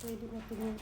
Pwede natin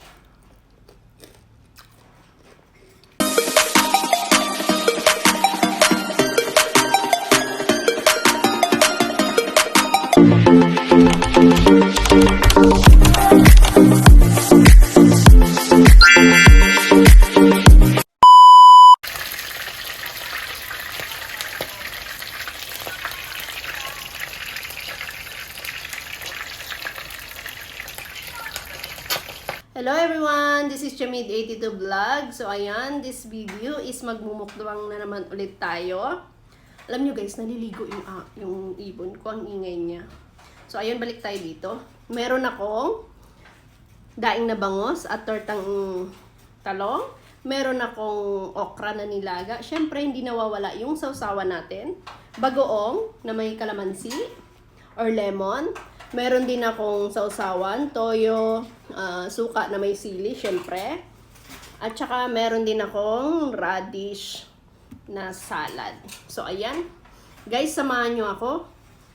Hello everyone! This is Chamid82 Vlog. So ayan, this video is magmumukbang na naman ulit tayo. Alam nyo guys, naliligo yung, ah, yung ibon ko, ang ingay niya. So ayun, balik tayo dito. Meron akong daing na bangos at tortang talong. Meron akong okra na nilaga. Siyempre, hindi nawawala yung sausawan natin. Bagoong na may kalamansi or lemon. Meron din akong sausawan, toyo, ah, suka na may sili, syempre. At saka meron din akong radish na salad. So, ayan. Guys, samahan nyo ako.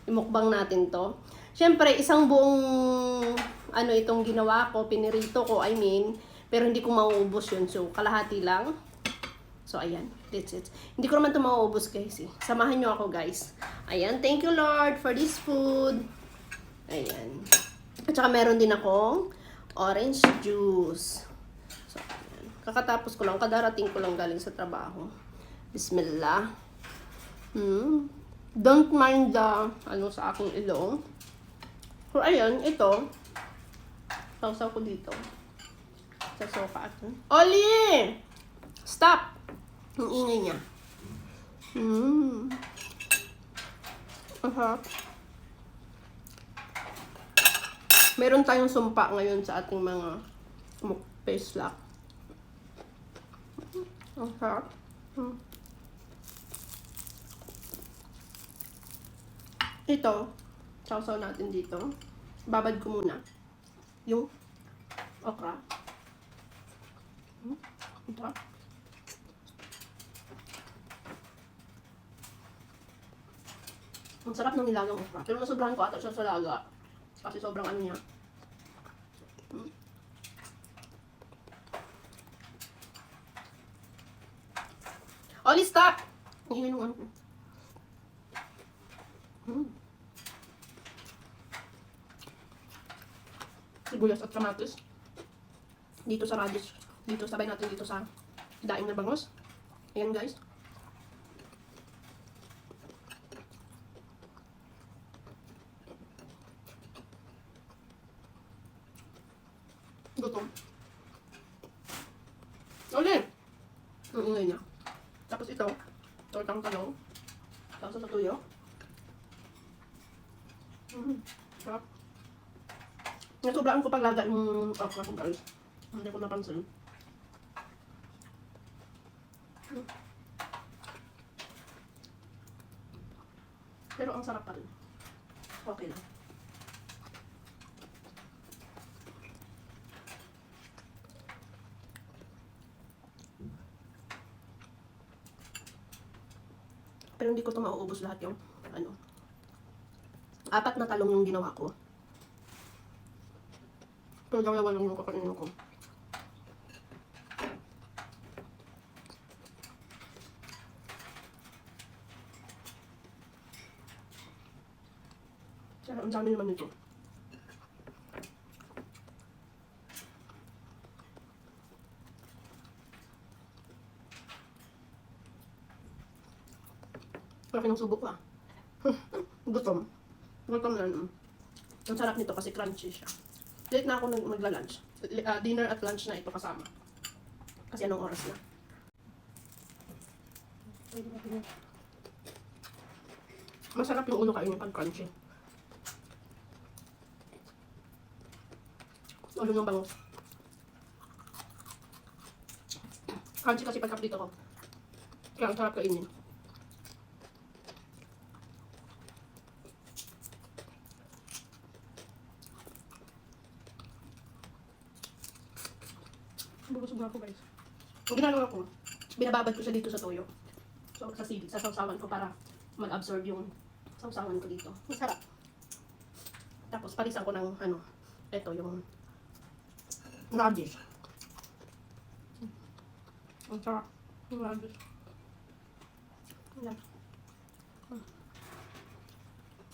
Imukbang natin to. Syempre, isang buong ano itong ginawa ko, pinirito ko, I mean. Pero hindi ko mauubos yun. So, kalahati lang. So, ayan. That's it. Hindi ko naman ito mauubos, guys. Eh. Samahan nyo ako, guys. Ayan. Thank you, Lord, for this food. Ayan. At saka meron din akong orange juice. So, ayan. Kakatapos ko lang, kadarating ko lang galing sa trabaho. Bismillah. Hmm. Don't mind the, ano, sa aking ilong. So, ayan, ito. Sausaw ko dito. Sa sofa. Oli! Stop! Ang ingay niya. Hmm. Aha. Meron tayong sumpa ngayon sa ating mga mukpeslak. Ang sarap. Hmm. Ito, sausaw natin dito. Babad ko muna. Yung okra. Hmm. Ito. Ang sarap ng nilagang okra. Pero nasobrahan ko ata siya sa laga. Kasi sobrang ano niya. Hmm. Oli, stop! Ang ingay nung ano ko. Hmm. Sibuyas at kamatis. Dito sa radish. Dito, sabay natin dito sa daing na bangos. Ayan guys. Gutom. Ulit! Ang ingay niya. Tapos ito, tortang talong. Tapos sa tuyo. Mm, sarap. Nasobraan ko paglaga yung okra ko guys. Hindi ko napansin. Mm. Pero ang sarap pa rin. Okay lang. Pero hindi ko ito mauubos lahat yung ano. Apat na talong yung ginawa ko. Pero dalawa lang yung kakainin ko. Ang dami naman nito. Laki ng subo ko ah. Gutom. Gutom na naman. Ang sarap nito kasi crunchy siya. Late na ako magla-lunch. Ah, dinner at lunch na ito kasama. Kasi anong oras na? Masarap yung ulo kainin pag crunchy. Ulo ng bangus. Crunchy kasi pagkap dito ko. Kaya ang sarap kainin. Busog ako guys. Ang ginagawa ko, binababad ko siya dito sa toyo. So, sa sili, sa sausawan ko para mag-absorb yung sausawan ko dito. Masarap. Tapos, palisan ko ng ano, ito yung Radish. Ang sarap. Radish. Yan.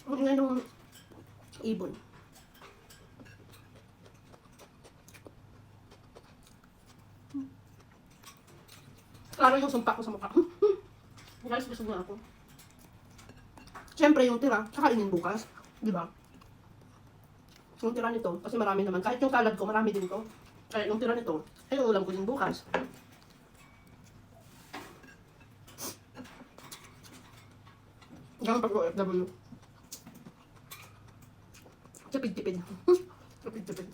Ang nga nung ibon. Klaro yung sumpa ko sa mukha. Guys, gusto na ako. Siyempre, yung tira, kakainin bukas. Di ba? Yung tira nito, kasi marami naman. Kahit yung kalad ko, marami din to. Kaya yung tira nito, ay ulam ko din bukas. Ganun pag OFW. Tipid-tipid. Tipid-tipid.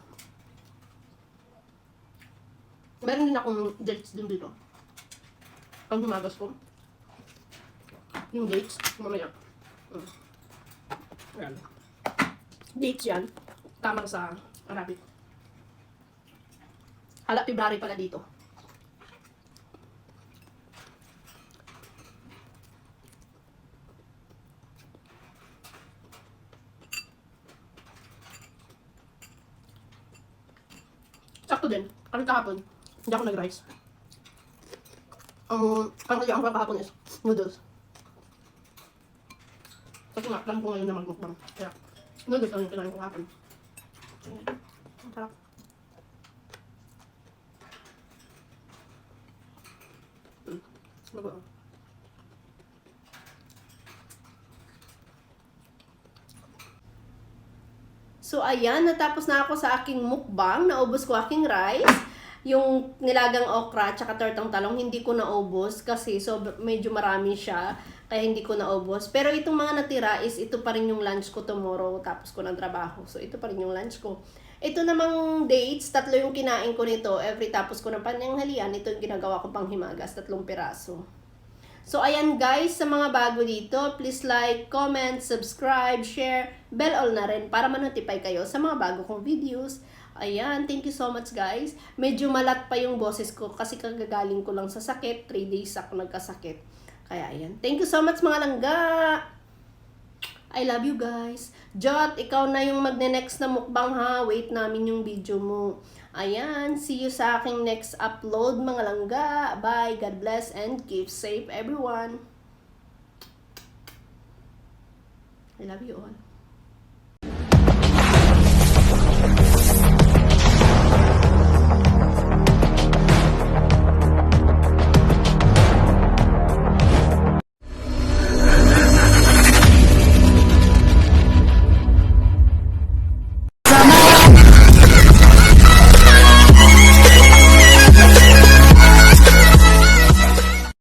Meron din akong dates din dito. Pang humagas ko. Yung dates, mamaya. Mm. Ayan. Dates yan. Tama sa Arabic. Hala, February pala dito. Sakto din. Kasi kahapon, hindi ako nag-rice. Ang, ang kaya ang kahapon is noodles. Kasi nga, plan ko ngayon na magmukbang. Kaya, noodles lang yung kinain ko kahapon. Ang sarap. Mm. Bago. So, ayan, natapos na ako sa aking mukbang. Naubos ko aking rice. Yung nilagang okra at tortang talong, hindi ko naubos kasi so, medyo marami siya. Kaya hindi ko naubos. Pero itong mga natira is ito pa rin yung lunch ko tomorrow. Tapos ko ng trabaho. So, ito pa rin yung lunch ko. Ito namang dates, tatlo yung kinain ko nito. Every tapos ko ng pananghalian, ito yung ginagawa ko pang himagas, tatlong piraso. So, ayan guys, sa mga bago dito, please like, comment, subscribe, share, bell all na rin para ma-notify kayo sa mga bago kong videos. Ayan, thank you so much guys. Medyo malat pa yung boses ko kasi kagagaling ko lang sa sakit. 3 days ako nagkasakit. Kaya ayan. Thank you so much mga langga! I love you guys. Jot, ikaw na yung magne-next na mukbang ha. Wait namin yung video mo. Ayan, see you sa aking next upload mga langga. Bye, God bless and keep safe everyone. I love you all.